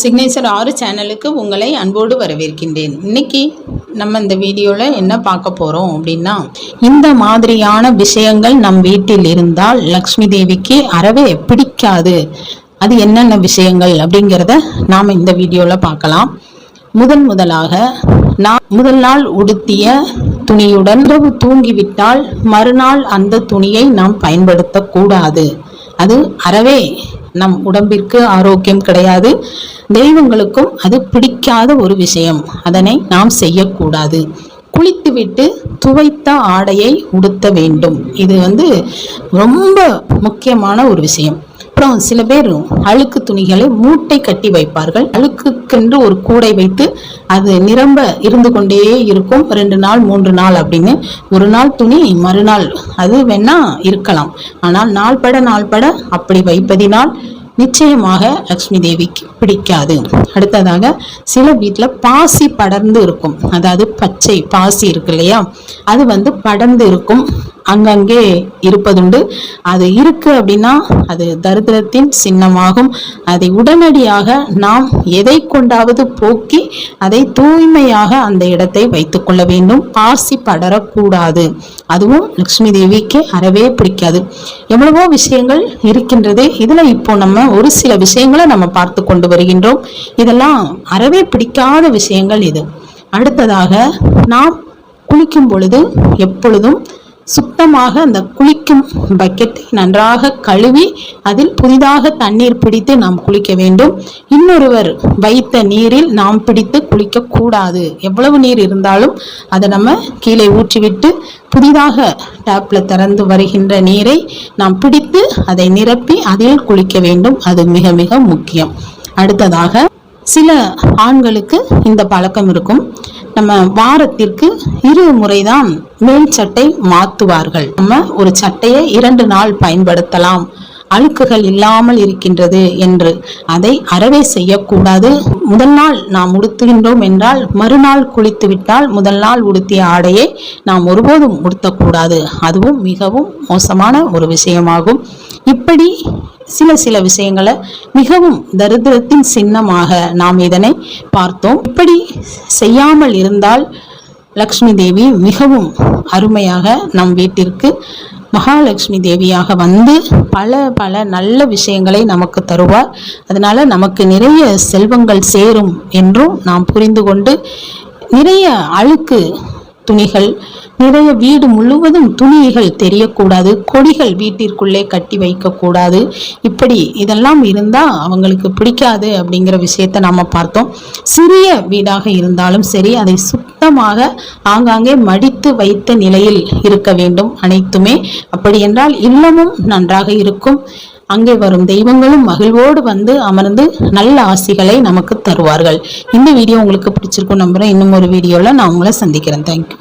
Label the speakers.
Speaker 1: Signature ஆறு சேனலுக்கு உங்களை அன்போடு வரவேற்கின்றேன். இன்னைக்கு நம்ம இந்த வீடியோவில் என்ன பார்க்க போகிறோம் அப்படின்னா இந்த மாதிரியான விஷயங்கள் நம் வீட்டில் இருந்தால் லக்ஷ்மி தேவிக்கு அறவே பிடிக்காது. அது என்னென்ன விஷயங்கள் அப்படிங்கிறத நாம் இந்த வீடியோவில் பார்க்கலாம். முதன் முதலாக நான் முதல் நாள் உடுத்திய துணியுடன் இரவு தூங்கிவிட்டால் மறுநாள் அந்த துணியை நாம் பயன்படுத்தக்கூடாது. அது அறவே. நம் உடம்பிற்கு ஆரோக்கியம் கிடையாது. தெய்வங்களுக்கும் அது பிடிக்காத ஒரு விஷயம். அதனை நாம் செய்யக்கூடாது. குளித்துவிட்டு துவைத்த ஆடையை உடுத்த வேண்டும். இது வந்து ரொம்ப முக்கியமான ஒரு விஷயம். அப்புறம் சில பேர் அழுக்கு துணிகளை மூட்டை கட்டி வைப்பார்கள். அழுக்குக்கென்று ஒரு கூடை வைத்து அது நிரம்ப இருந்து கொண்டே இருக்கும். ரெண்டு நாள் மூன்று நாள் அப்படின்னு ஒரு நாள் துணி மறுநாள் அது வேணா இருக்கலாம். ஆனால் நாள் பட நாள் பட அப்படி வைப்பதினால் நிச்சயமாக லக்ஷ்மி தேவிக்கு பிடிக்காது. அடுத்ததாக சில வீட்டில் பாசி படர்ந்து இருக்கும். அதாவது பச்சை பாசி இருக்கு இல்லையா? அது வந்து படர்ந்து இருக்கும். அங்கங்கே இருப்பதுண்டு. அது இருக்கு அப்படின்னா அது தரித்திரத்தின் சின்னமாகும். அதை உடனடியாக நாம் எதை கொண்டாவது போக்கி அதை தூய்மையாக அந்த இடத்தை வைத்துக்கொள்ள வேண்டும். பாசி படரக்கூடாது. அதுவும் லக்ஷ்மி தேவிக்கு அறவே பிடிக்காது. எவ்வளவோ விஷயங்கள் இருக்கின்றது. இதுல இப்போ நம்ம ஒரு சில விஷயங்களை நம்ம பார்த்து கொண்டு வருகின்றோம். இதெல்லாம் அறவே பிடிக்காத விஷயங்கள் இது. அடுத்ததாக நாம் குளிக்கும் பொழுது எப்பொழுதும் சுத்தமாக அந்த குளிக்கும் பக்கெட்டை நன்றாக கழுவி அதில் புதிதாக தண்ணீர் பிடித்து நாம் குளிக்க வேண்டும். இன்னொருவர் வைத்த நீரில் நாம் பிடித்து குளிக்கக்கூடாது எவ்வளவு நீர் இருந்தாலும் அதை நம்ம கீழே ஊற்றிவிட்டு புதிதாக டேப்பில் திறந்து வருகின்ற நீரை நாம் பிடித்து அதை நிரப்பி அதில் குளிக்க வேண்டும். அது மிக மிக முக்கியம். அடுத்ததாக சில ஆண்களுக்கு இந்த பழக்கம் இருக்கும். நம்ம வாரத்திற்கு இரு முறைதான் மேல் சட்டை மாத்துவார்கள். நம்ம ஒரு சட்டையை இரண்டு நாள் பயன்படுத்தலாம். அழுக்குகள் இல்லாமல் இருக்கின்றது என்று அதை அறவே செய்யக்கூடாது. முதல் நாள் நாம் உடுத்துகின்றோம் என்றால் மறுநாள் குளித்து விட்டால் முதல் நாள் உடுத்திய ஆடையை நாம் ஒருபோதும் உடுத்தக்கூடாது. அதுவும் மிகவும் மோசமான ஒரு விஷயமாகும். இப்படி சில சில விஷயங்களை மிகவும் தரித்திரத்தின் சின்னமாக நாம் இதனை பார்த்தோம். இப்படி செய்யாமல் இருந்தால் லக்ஷ்மி தேவி மிகவும் அருமையாக நம் வீட்டிற்கு மகாலட்சுமி தேவியாக வந்து பல பல நல்ல விஷயங்களை நமக்கு தருவார். அதனால நமக்கு நிறைய செல்வங்கள் சேரும் என்றும் நாம் புரிந்து கொண்டு நிறைய அழுக்கு துணிகள். நிறைய வீடு முழுவதும் துணிகள் தெரியக்கூடாது. கொடிகள் வீட்டிற்குள்ளே கட்டி வைக்கக்கூடாது. இப்படி இதெல்லாம் இருந்தால் அவங்களுக்கு பிடிக்காது அப்படிங்கிற விஷயத்த நாம் பார்த்தோம். சிறிய வீடாக இருந்தாலும் சரி அதை சுத்தமாக ஆங்காங்கே மடித்து வைத்த நிலையில் இருக்க வேண்டும் அனைத்துமே. அப்படி என்றால் இல்லமும் நன்றாக இருக்கும். அங்கே வரும் தெய்வங்களும் மகிழ்வோடு வந்து அமர்ந்து நல்ல ஆசிகளை நமக்கு தருவார்கள். இந்த வீடியோ உங்களுக்கு பிடிச்சிருக்கும் நம்புறேன். இன்னும் ஒரு வீடியோவில் நான் உங்களை சந்திக்கிறேன். தேங்க்யூ